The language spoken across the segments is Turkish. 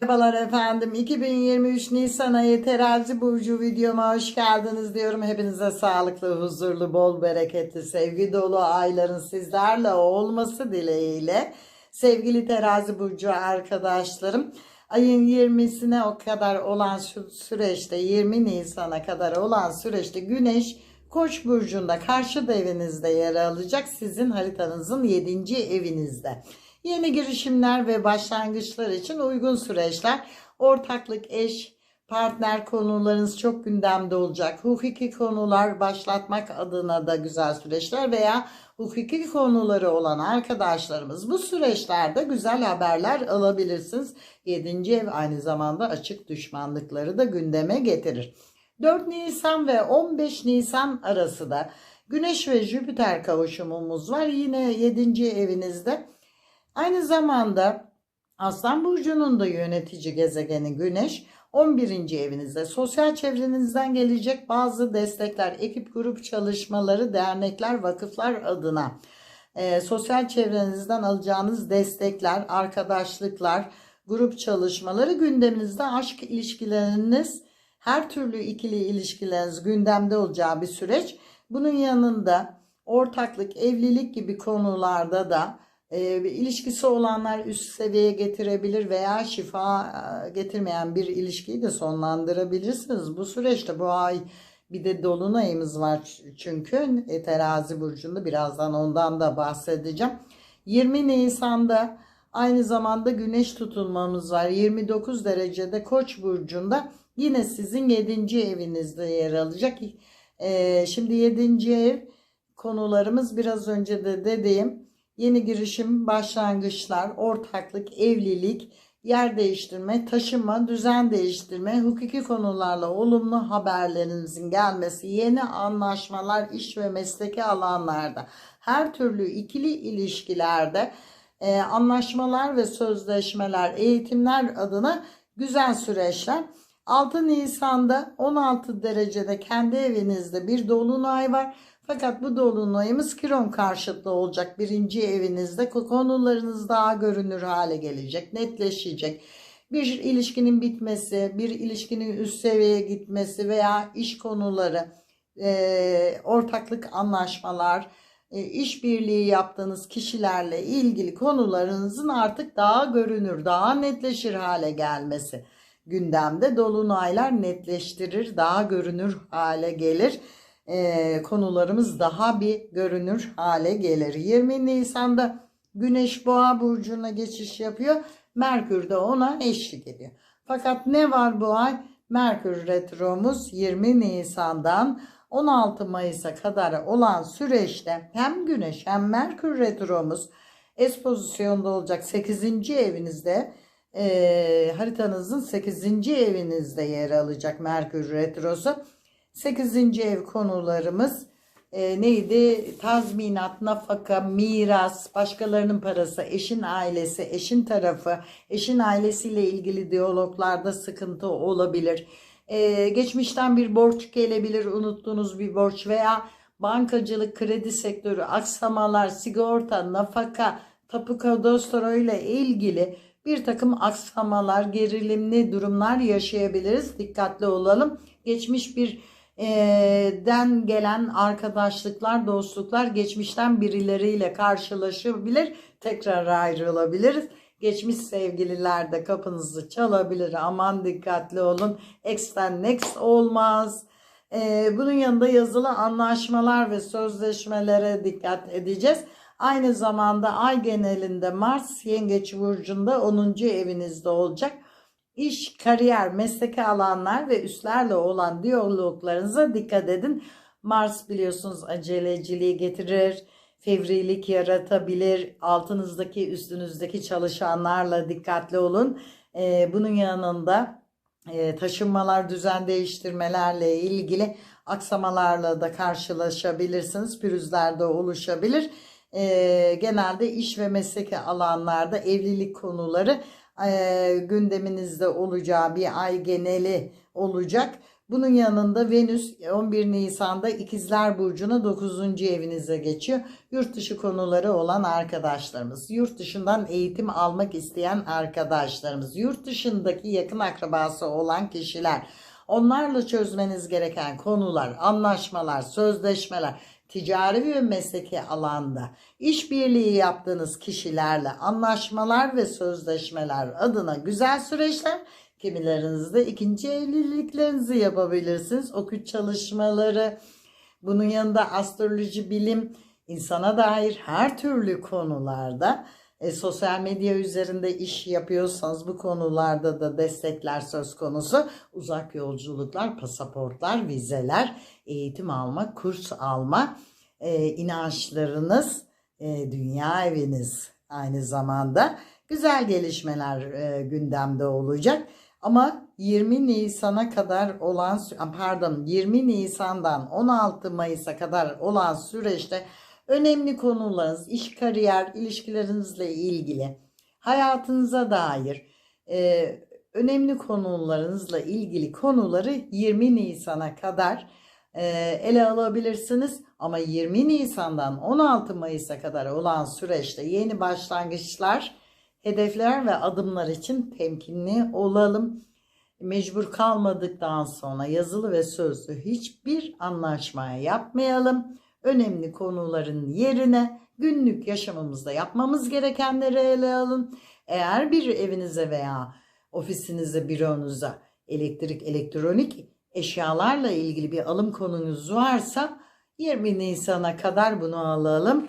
Merhabalar efendim. 2023 Nisan ayı terazi burcu videoma hoş geldiniz diyorum. Hepinize sağlıklı, huzurlu, bol bereketli, sevgi dolu ayların sizlerle olması dileğiyle. Sevgili terazi burcu arkadaşlarım. Ayın 20'sine o kadar olan süreçte 20 Nisan'a kadar olan süreçte Güneş Koç burcunda karşı evinizde yer alacak. Sizin haritanızın 7. evinizde. Yeni girişimler ve başlangıçlar için uygun süreçler. Ortaklık, eş, partner konularınız çok gündemde olacak. Hukuki konular başlatmak adına da güzel süreçler veya hukuki konuları olan arkadaşlarımız bu süreçlerde güzel haberler alabilirsiniz. 7. ev aynı zamanda açık düşmanlıkları da gündeme getirir. 4 Nisan ve 15 Nisan arası da Güneş ve Jüpiter kavuşumumuz var. Yine 7. evinizde. Aynı zamanda Aslan Burcu'nun da yönetici gezegeni Güneş 11. evinizde sosyal çevrenizden gelecek bazı destekler, ekip grup çalışmaları, dernekler, vakıflar adına e, sosyal çevrenizden alacağınız destekler, arkadaşlıklar, grup çalışmaları gündeminizde aşk ilişkileriniz, her türlü ikili ilişkileriniz gündemde olacağı bir süreç. Bunun yanında ortaklık, evlilik gibi konularda da e, ilişkisi olanlar üst seviyeye getirebilir veya şifa e, getirmeyen bir ilişkiyi de sonlandırabilirsiniz. Bu süreçte bu ay bir de dolunayımız var çünkü e, terazi burcunda birazdan ondan da bahsedeceğim. 20 Nisan'da aynı zamanda güneş tutulmamız var. 29 derecede koç burcunda yine sizin 7. evinizde yer alacak. E, şimdi 7. ev konularımız biraz önce de dediğim yeni girişim, başlangıçlar, ortaklık, evlilik, yer değiştirme, taşıma, düzen değiştirme, hukuki konularla olumlu haberlerinizin gelmesi, yeni anlaşmalar, iş ve mesleki alanlarda, her türlü ikili ilişkilerde e, anlaşmalar ve sözleşmeler, eğitimler adına güzel süreçler. 6 Nisan'da 16 derecede kendi evinizde bir dolunay var. Fakat bu dolunayımız Kiron karşıtlı olacak birinci evinizde. Konularınız daha görünür hale gelecek, netleşecek. Bir ilişkinin bitmesi, bir ilişkinin üst seviyeye gitmesi veya iş konuları, e, ortaklık anlaşmalar, e, işbirliği yaptığınız kişilerle ilgili konularınızın artık daha görünür, daha netleşir hale gelmesi gündemde. Dolunaylar netleştirir, daha görünür hale gelir e, konularımız daha bir görünür hale gelir. 20 Nisan'da Güneş Boğa burcuna geçiş yapıyor. Merkür de ona eşlik ediyor. Fakat ne var bu ay? Merkür retromuz 20 Nisan'dan 16 Mayıs'a kadar olan süreçte hem Güneş hem Merkür retromuz es pozisyonda olacak 8. evinizde e, haritanızın 8. evinizde yer alacak Merkür retrosu. 8. ev konularımız e, neydi? Tazminat, nafaka, miras, başkalarının parası, eşin ailesi, eşin tarafı, eşin ailesiyle ilgili diyaloglarda sıkıntı olabilir. E, geçmişten bir borç gelebilir, unuttuğunuz bir borç veya bankacılık, kredi sektörü, aksamalar, sigorta, nafaka, tapu kadastro ile ilgili bir takım aksamalar, gerilimli durumlar yaşayabiliriz. Dikkatli olalım. Geçmiş bir den gelen arkadaşlıklar, dostluklar geçmişten birileriyle karşılaşabilir, tekrar ayrılabiliriz. Geçmiş sevgililer de kapınızı çalabilir. Aman dikkatli olun. Ex'ten next olmaz. Bunun yanında yazılı anlaşmalar ve sözleşmelere dikkat edeceğiz. Aynı zamanda ay genelinde Mars Yengeç Burcu'nda 10. evinizde olacak iş, kariyer, mesleki alanlar ve üstlerle olan diyaloglarınıza dikkat edin. Mars biliyorsunuz aceleciliği getirir, fevrilik yaratabilir. Altınızdaki, üstünüzdeki çalışanlarla dikkatli olun. Ee, bunun yanında e, taşınmalar, düzen değiştirmelerle ilgili aksamalarla da karşılaşabilirsiniz. Pürüzler de oluşabilir. Ee, genelde iş ve mesleki alanlarda evlilik konuları e, gündeminizde olacağı bir ay geneli olacak. Bunun yanında Venüs 11 Nisan'da İkizler Burcu'na 9. evinize geçiyor. Yurt dışı konuları olan arkadaşlarımız, yurt dışından eğitim almak isteyen arkadaşlarımız, yurt dışındaki yakın akrabası olan kişiler, onlarla çözmeniz gereken konular, anlaşmalar, sözleşmeler, ticari ve mesleki alanda işbirliği yaptığınız kişilerle anlaşmalar ve sözleşmeler adına güzel süreçler Kimilerinizde ikinci evliliklerinizi yapabilirsiniz. Okült çalışmaları, bunun yanında astroloji, bilim, insana dair her türlü konularda e, sosyal medya üzerinde iş yapıyorsanız bu konularda da destekler söz konusu. Uzak yolculuklar, pasaportlar, vizeler, eğitim alma, kurs alma, e, inançlarınız, e, dünya eviniz aynı zamanda güzel gelişmeler e, gündemde olacak. Ama 20 Nisan'a kadar olan pardon 20 Nisan'dan 16 Mayıs'a kadar olan süreçte önemli konularınız, iş kariyer, ilişkilerinizle ilgili, hayatınıza dair e, önemli konularınızla ilgili konuları 20 Nisan'a kadar e, ele alabilirsiniz. Ama 20 Nisan'dan 16 Mayıs'a kadar olan süreçte yeni başlangıçlar hedefler ve adımlar için temkinli olalım. Mecbur kalmadıktan sonra yazılı ve sözlü hiçbir anlaşmaya yapmayalım. Önemli konuların yerine günlük yaşamımızda yapmamız gerekenleri ele alın. Eğer bir evinize veya ofisinize, büronuza elektrik, elektronik eşyalarla ilgili bir alım konunuz varsa 20 Nisan'a kadar bunu alalım.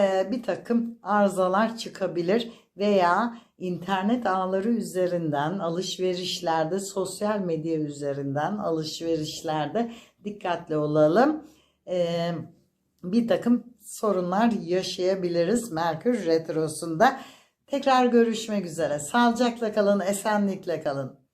Ee, bir takım arızalar çıkabilir veya internet ağları üzerinden alışverişlerde, sosyal medya üzerinden alışverişlerde dikkatli olalım. Ee, bir takım sorunlar yaşayabiliriz Merkür Retrosu'nda. Tekrar görüşmek üzere. Sağlıcakla kalın, esenlikle kalın.